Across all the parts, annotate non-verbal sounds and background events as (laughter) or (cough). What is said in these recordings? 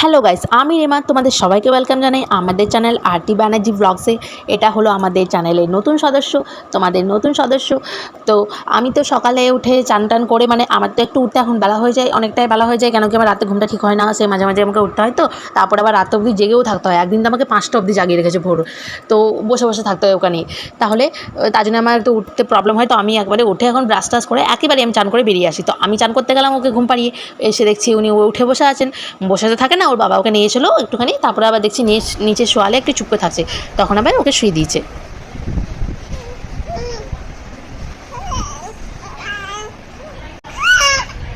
Hello guys আমি রেমা, তোমাদের সবাইকে ওয়েলকাম জানাই আমাদের চ্যানেল আরটি ব্যানার্জি ব্লগসে এটা হলো আমাদের চ্যানেলের নতুন সদস্য, তোমাদের নতুন সদস্য। তো আমি তো সকালে উঠে চান টান করে মানে আমার তো একটু উঠতে এখন বেলা হয়ে যায়, অনেকটাই বেলা হয়ে যায়, কেন কি আমার রাতে ঘুমটা ঠিক হয় না, সে মাঝে মাঝে আমাকে উঠতে হয় তো। তারপর আবার রাত অবধি জেগেও থাকতে হয়, একদিন তো আমাকে পাঁচটা অবধি জাগিয়ে রেখেছে ভোর। তো বসে বসে থাকতে হয় ওখানে তাহলে তার জন্য আমার একটু উঠতে প্রবলেম হয়, তো আমি একবারে উঠে এখন ব্রাশ টাশ করে একেবারে আমি চান করে বেরিয়ে আসি। তো আমি চান করতে গেলাম ওকে ঘুম পাড়িয়ে, এসে দেখছি উনি উঠে বসে আছেন। বসে তো থাকে না ওর বাবা ওকে নিয়েছিল একটুখানি তারপরে আবার দেখছি নিয়ে নিচে শোয়ালে একটু চুপ করে থাকছে। তখন আবার ওকে শুয়ে দিয়েছে।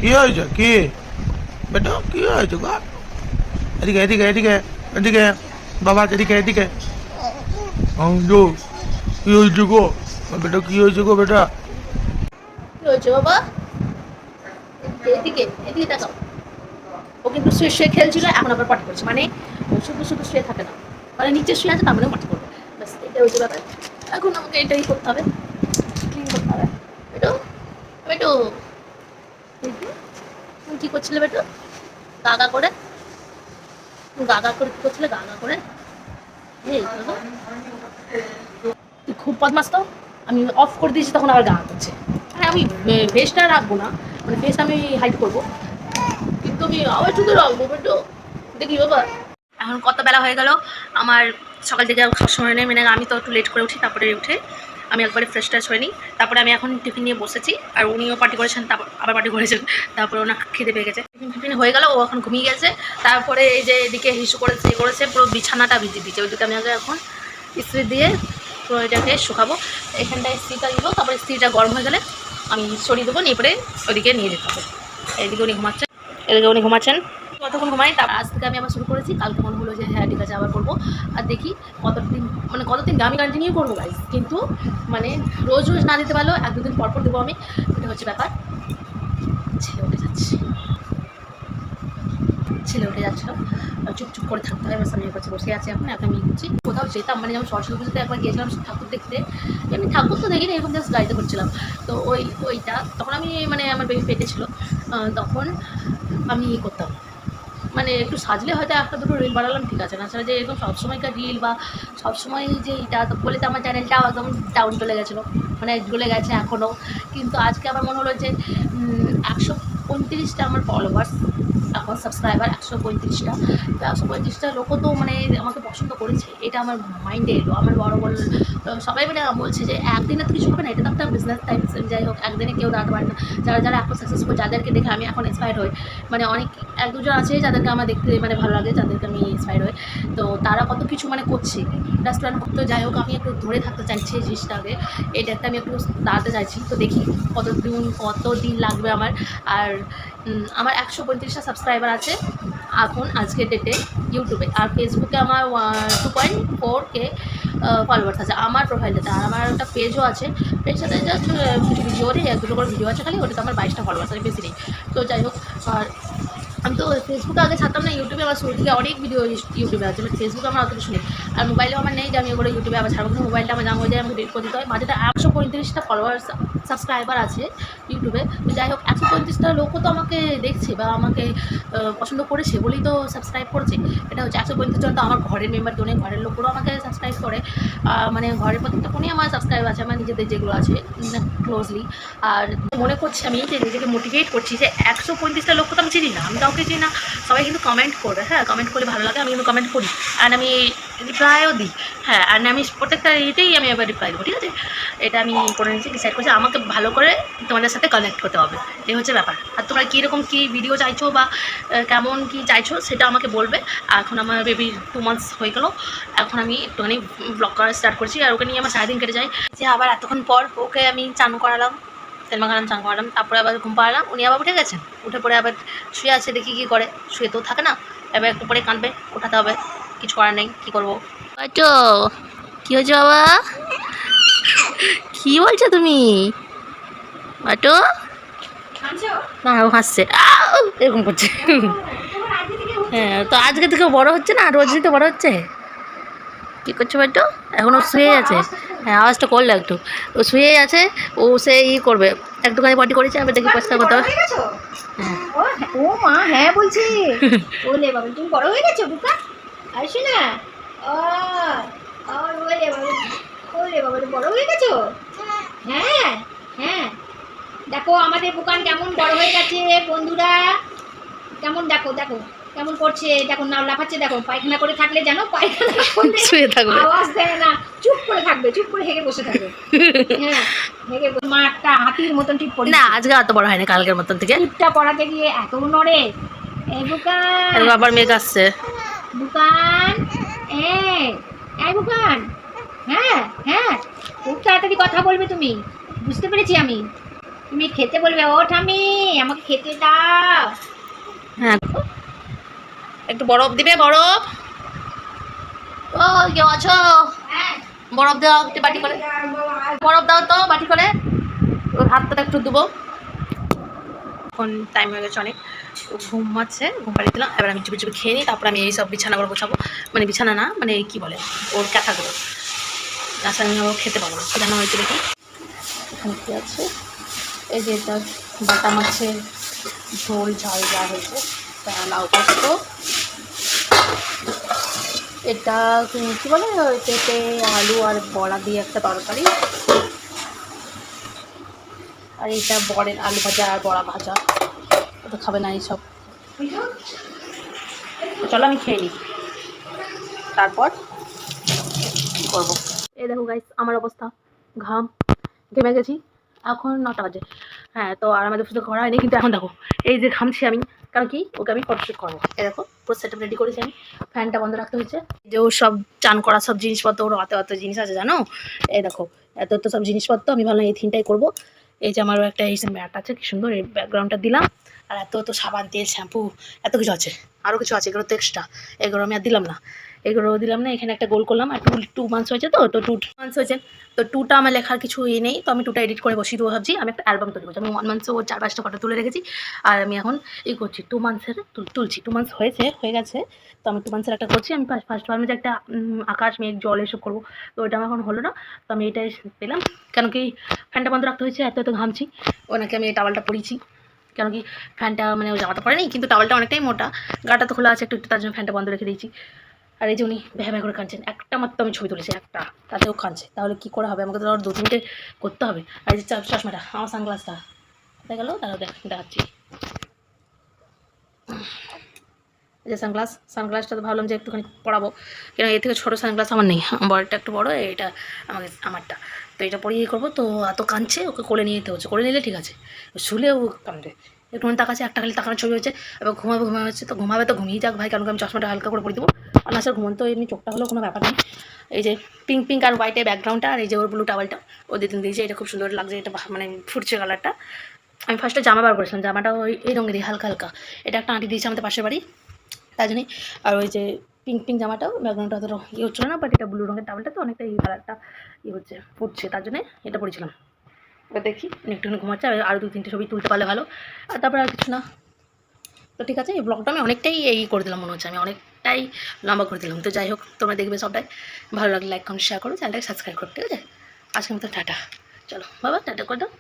কি হয়েছে? কি? বেটা কি হয়েছে গো? এদিকে এদিকে এদিকে এদিকে। বাবা এদিকে এদিকে। অঞ্জু কি হয়েছে গো? বেটা কি হয়েছে গো বেটা? কী হয়েছে বাবা? এদিকে এদিকে দেখাও ও কিন্তু শুয়ে শুয়ে খেলছিল, এখন আবার পাটি করছে। মানে শুধু শুধু শুয়ে থাকে না। মানে নিচে শুয়ে আছে, তার মানে পাটি করবে। ব্যাস, এটা হচ্ছে ব্যাপার। এখন আমাকে এটাই করতে হবে। ক্লিন করতে হবে। বেটো বেটো। তুমি কী করছিলে বেটো? গাগা করে। গাগা করে কী করছিলে? গাগা করে। এই তুই খুব বদমাস তো। আমি অফ করে দিয়েছি, তখন আবার গান করছে। হ্যাঁ আমি ফেসটা রাখব না। মানে ফেস আমি হাইড করব। এখন কত বেলা হয়ে গেল? আমার সকাল থেকে খাওয়ার সময় নেই মানে আমি তো একটু লেট করে উঠি, তারপরে উঠে আমি একবারে ফ্রেশ ট্রেশ হয়নি। তারপরে আমি এখন টিফিন নিয়ে বসেছি, আর উনিও পার্টি করেছেন, তারপর আবার পার্টি করেছেন, তারপরে ওনার খেতে পেয়ে গেছে। টিফিন টিফিন হয়ে গেল, ও এখন ঘুমিয়ে গেছে। তারপরে এই যে এদিকে হিসু করেছে করেছে, পুরো বিছানাটা ভিজিয়ে দিচ্ছে ওইদিকে আমি আগে এখন ইস্ত্রি দিয়ে পুরো এটাকে শুকাবো। এখানটায় ইস্ত্রিটা দিব তারপরে ইস্ত্রিটা গরম হয়ে গেলে আমি সরিয়ে দেবো, নিয়ে পরে ওইদিকে নিয়ে যেতে হবে। এইদিকে উনি ঘুমাচ্ছেন এদিকে উনি ঘুমাচ্ছেন। কতক্ষণ ঘুমাই? তার আজ থেকে আমি আবার শুরু করেছি, কালকে মনে হলো যে হ্যাঁ ঠিক আছে, আবার করব। আর দেখি কতদিন মানে কতদিন আমি কন্টিনিউ করব গাইজ কিন্তু মানে রোজ রোজ না দিতে পারলেও এক দুদিন পর পর দেবো আমি। এটা হচ্ছে ব্যাপার। ছেলে উঠে যাচ্ছে। ছেলে উঠে যাচ্ছিল চুপ চুপ করে থাকতে হয় আমি কাছে বসে আছি এখন এখন আমি করছি কোথাও যেতাম মানে যেমন সরস্বতী পুজোতে একবার গিয়েছিলাম, ঠাকুর দেখতে। এমনি ঠাকুর তো দেখিনি, এরকম জাস্ট গাড়িতে করছিলাম তো ওই ওইটা তখন আমি মানে আমার বেবি পেটে ছিল। তখন আমি ইয়ে করতাম। মানে একটু সাজলে হয়তো একটা দুটো রিল বাড়ালাম ঠিক আছে। না ছাড়া যে এরকম সবসময়কার রিল বা সবসময় যে এটা বলে তো আমার চ্যানেলটাও একদম ডাউন চলে গেছিল। মানে চলে গেছে এখনও কিন্তু আজকে আমার মনে হলো যে পঁয়ত্রিশটা আমার ফলোয়ার্স এখন সাবস্ক্রাইবার একশো পঁয়ত্রিশটা। তো একশো পঁয়ত্রিশটা লোকও তো মানে আমাকে পছন্দ করেছে, এটা আমার মাইন্ডে এলো। আমার বড় বড় সবাই মানে বলছে যে একদিনে তো কিছু হবে না, এটা তো একটা বিজনেস টাইপ যাই হোক, একদিনে কেউ দাঁড়াতে পারে না। যারা যারা এখন সাকসেসফুল যাদেরকে দেখে আমি এখন ইন্সপায়ার হই। মানে অনেক, এক দুজন আছে যাদেরকে আমার দেখতে মানে ভালো লাগে, যাদেরকে আমি ইন্সপায়ার হই। তো তারা কত কিছু মানে করছে। রেস্টুরেন্ট করতে যাই হোক, আমি একটু ধরে থাকতে চাইছি এই জিনিসটাকে এটা একটা আমি একটু দাঁড়াতে চাইছি। তো দেখি কত দিন কত দিন লাগবে আমার। আর আমার একশো পঁয়ত্রিশটা সাবস্ক্রাইবার আছে এখন, আজকের ডেটে ইউটিউবে আর ফেসবুকে আমার two point four K followers আছে। আমার প্রোফাইলটাতে আর আমার একটা পেজও আছে। পেজটাতে জাস্ট কিছু ভিডিও নেই এক দুটো করে ভিডিও আছে খালি, ওটাতে আমার বাইশটা ফলোয়ার্স আছে, বেশি নেই। তো যাই হোক, আর আমি তো ফেসবুকে আগে ছাড়তাম না ইউটিউবে আমার শুরু থেকে অনেক ভিডিও ইউটিউবে আছে বাট ফেসবুকে আমার অত শুনি। আর মোবাইলেও আমার নেই যে আমি ওগুলো ইউটিউবে আবার ছাড়বো মোবাইলটা আমার জাম হয়ে যায় আমাকে ডিলিট করে দিতে হয়। মাঝে একশো পঁয়ত্রিশটা ফলোয়ার সাবস্ক্রাইবার আছে ইউটিউবে যাই হোক, একশো পঁয়ত্রিশটা লোকও তো আমাকে দেখছে বা আমাকে পছন্দ করেছে বলেই তো সাবস্ক্রাইব করছে। এটা হচ্ছে একশো পঁয়ত্রিশ জন তো আমার ঘরের মেম্বার নেই ঘরের লোকগুলো আমাকে সাবস্ক্রাইব করে। মানে ঘরের প্রত্যেকটা ফোনেই আমার সাবস্ক্রাইব আছে, আমার নিজেদের যেগুলো আছে ক্লোজলি আর মনে করছি আমি যে নিজেকে মোটিভেট করছি যে একশো পঁয়ত্রিশটা লোক তো আমি চিনি না, আমি কাউকে চিনি না, সবাই কিন্তু কমেন্ট করবে হ্যাঁ কমেন্ট করলে ভালো লাগে, আমি কিন্তু কমেন্ট করি। আর আমি রিপ্লাইও দিই হ্যাঁ আর আমি প্রত্যেকটা ইয়েতেই আমি এবার রিপ্লাই দেবো, ঠিক আছে? এটা আমি করে নিয়েছি ডিসাইড করছি, আমাকে ভালো করে তোমাদের সাথে কানেক্ট করতে হবে, এই হচ্ছে ব্যাপার। আর তোমরা কীরকম কী ভিডিও চাইছো বা কেমন কী চাইছো সেটা আমাকে বলবে। এখন আমার বেবি টু মান্থস হয়ে গেলো, এখন আমি একটুখানি ব্লগ করা স্টার্ট করছি, আর ওকে নিয়ে আমার সারাদিন কেটে যায়। যে আবার এতক্ষণ পর ওকে আমি চান করালাম। তেল মাখালাম, চান করালাম, তারপরে আবার ঘুম পাড়ালাম, উনি আবার উঠে গেছেন। উঠে পড়ে আবার শুয়ে আছে, দেখি কী করে। শুয়ে তো থাকে না, এবার একটু পরে কাঁদবে ওঠাতে হবে, কিছু করার নেই, কী করব? তো কী হয়েছে বাবা? কী বলছো তুমি? বাটো না, ও হাসছে! এরকম করছে। হ্যাঁ তো আজকে থেকে বড় হচ্ছে না? রোজই তো বড় হচ্ছে? কী করছ এখন ও শুয়ে আছে। হ্যাঁ আওয়াজটা করল একটু। ও শুয়ে আছে, ও সে ই করবে। একটুখানি পটি করেছে, আমি দেখি পরিষ্কার করতে হবে। ও মা হ্যাঁ বলছে। ওলে বাবা, তুমি বড় হয়ে গেছো, বুকা? আসো না ওলে বাবা, তুমি বড় হয়ে গেছো? হ্যাঁ হ্যাঁ। দেখো, আমাদের বুকান কেমন বড় হয়ে গেছে, বন্ধুরা। কেমন দেখো দেখো। কেমন করছে? দেখো নাও লাফাচ্ছে দেখো পায়খানা করে থাকলে জানো পায়খানা করলে (laughs) শুয়ে থাকবে আওয়াজ দেয় না। চুপ করে থাকবে চুপ করে হেগে বসে থাকবে। হ্যাঁ হেগে বসে- মা একটা হাতির মতন ঠিক পড়ে না আজকে অত বড় হয়নি কালকের মতন থেকে। টিপটা পড়াতে গিয়ে এত নড়ে। এই বুকান। বাবার মেয়ে আসছে। বুকান এই এই বুকান। হ্যাঁ হ্যাঁ খুব তাড়াতাড়ি কথা বলবে তুমি। বুঝতে পেরেছি আমি। তুমি খেতে বলবে ও ঠামি আমাকে খেতে দাও। হ্যাঁ। একটু বরফ দিবে, বরফ। ও কেউ আছো? বরফ দাও একটু বাটি করে বরফ দাও তো বাটি করে ওর হাতটা একটু দেবো এখন টাইম হয়ে গেছে অনেক। ঘুমাচ্ছে ঘুম পাড়িয়ে দিলাম। এবার আমি চুপি চুপি খেয়ে নিই, তারপর আমি এই সব বিছানাগুলো বসাবো মানে বিছানা না মানে কী বলে, ওর ক্যাথাগুলো তাছাড়া আমি খেতে পারব না জানা হয়েছে দেখি। এখানে কী আছে? এই যে এটা বাটা মাছের ঝোল ঝাল যা হয়েছে। তা লাউ পোস্ত। এটা কি বলে, পেঁপে, আলু আর বড়া দিয়ে একটা তরকারি। আর এটা বড়ের আলু ভাজা আর বড়া ভাজা। ওটা খাবে না এইসব। চলো আমি খেয়ে নিই। তারপর কী করব? এই দেখো গাইস আমার অবস্থা। ঘাম, ঘেমে গেছি। এখন নটা বাজে। হ্যাঁ তো আর আমাদের শুধু ঘর হয়নি, কিন্তু এখন দেখো, এই যে ঘামছি আমি। কারণ কি? ওকে আমি ফটোশ্যুট করব। দেখো, পুরো সেট রেডি করেছি আমি। ফ্যানটা বন্ধ রাখতে হয়েছে। যে ও সব চান করা সব জিনিসপত্র, ওর অত অত জিনিস আছে, জানো? এই দেখো, এত এত সব জিনিসপত্র, আমি ভাবলাম এই থিমটাই করব। এই যে আমারও একটা এই ম্যাট আছে, কি সুন্দর, এই ব্যাকগ্রাউন্ডটা দিলাম। আর এত এত সাবান, তেল শ্যাম্পু এত কিছু আছে। আরও কিছু আছে, এগুলো তো এক্সট্রা এগুলো আমি আর দিলাম না। এগুলো দিলাম না, এখানে একটা গোল করলাম, আর টু টু মান্থস হয়েছে তো তো টু মান্থস হয়েছে। তো টুটা আমার লেখার কিছু ইয়ে নেই, তো আমি টুটা এডিট করে বসিয়ে দেবো ভাবছি। আমি একটা অ্যালবাম তৈরি করছি। আমি ওয়ান মান্থসে ওর চার পাঁচটা ফটো তুলে রেখেছি, আর আমি এখন ই করছি টু মান্থসের তুলছি। টু মান্থস হয়েছে, হয়ে গেছে। তো আমি টু মান্থসের একটা করছি। আমি ফার্স্ট ভাবলাম যে একটা আকাশ, মেঘ, জল এসব করব। তো ওইটা আমার এখন হলো না। তো আমি এটাই পেলাম। কেন কি ফ্যানটা বন্ধ রাখতে হয়েছে, এত এত ঘামছি। ওনাকে আমি এই টাওয়ালটা পরিয়েছি। কেন কি ফ্যানটা মানে ও জামাটা পরে নেই, কিন্তু টাওয়ালটা অনেকটাই মোটা। গাটা তো খোলা আছে, একটু একটু তার জন্য ফ্যানটা বন্ধ রেখে দিয়েছি। আর এই যে উনি ভ্যা ভ্যা করে কাঁদছেন, একটা মাত্র আমি ছবি তুলেছি, একটা। তাতেও কাঁদছে। তাহলে কী করা হবে? আমাকে তো দু তিনটে করতে হবে। আর এই যে চশমাটা, আমার সানগ্লাসটা কোথায় গেল? তাহলে দেখ, দেখাচ্ছি। যে সানগ্লাস সানগ্লাসটা তো ভাবলাম যে একটুখানি পড়াবো কেন এর থেকে ছোটো সানগ্লাস আমার নেই। বড়টা একটু বড়, এটা আমাকে, আমারটা। তো এটা পরিয়ে করব? তো এত কাঁদছে, ওকে কোলে নিয়ে যেতে হচ্ছে। কোলে নিলে ঠিক আছে। শুলে ও কাঁদবে। একটুখানি তাকাচ্ছে, একটা খালি তাকানোর ছবি হচ্ছে। এবার ঘুমাবে ঘুমাবে হচ্ছে, তো ঘুমাবে তো ঘুমিয়ে যাক ভাই। কারণ আমি চশমাটা হালকা করে পরে দেবো? আর না স্যার ঘুমন তো এমনি চোখটা হলেও কোনো ব্যাপার নেই। এই যে পিঙ্ক পিঙ্ক আর হোয়াইটের ব্যাকগ্রাউন্ডটা আর এই যে ওর ব্লু টাওয়ালটা ও দিদিন দিয়েছে, এটা খুব সুন্দর লাগছে, এটা মানে ফুটছে কালারটা আমি ফার্স্টে জামা বার করেছিলাম, জামাটা ওই এই রঙেরই, হালকা হালকা। এটা একটা আঁটি দিয়েছে আমাদের পাশের বাড়ি, তাই জন্যই। আর ওই যে পিঙ্ক পিঙ্ক জামাটাও ব্যাকগ্রাউন্ডটা অতটা ইয়ে হচ্ছিল না বাট এটা ব্লু রঙের টাওয়ালটা তো অনেকটা এই কালারটা ইয়ে হচ্ছে, ফুটছে, তার জন্যে এটা পরেছিলাম। এবার দেখি, একটুখানি ঘুমাচ্ছে, আর আরও দু তিনটে ছবি তুলতে পারলে ভালো। আর তারপরে আর কিছু না। তো ঠিক আছে, এই ব্লগটা আমি অনেকটাই এই করে দিলাম, মনে হচ্ছে আমি অনেকটাই লম্বা করে দিলাম। তো যাই হোক, তোমরা দেখবে সবটাই। ভালো লাগলে লাইক কমেন্ট শেয়ার করো চ্যানেলটাকে সাবস্ক্রাইব করো, ঠিক আছে? আজকের মতো টাটা। চলো, বাবা, টাটা করে দাও।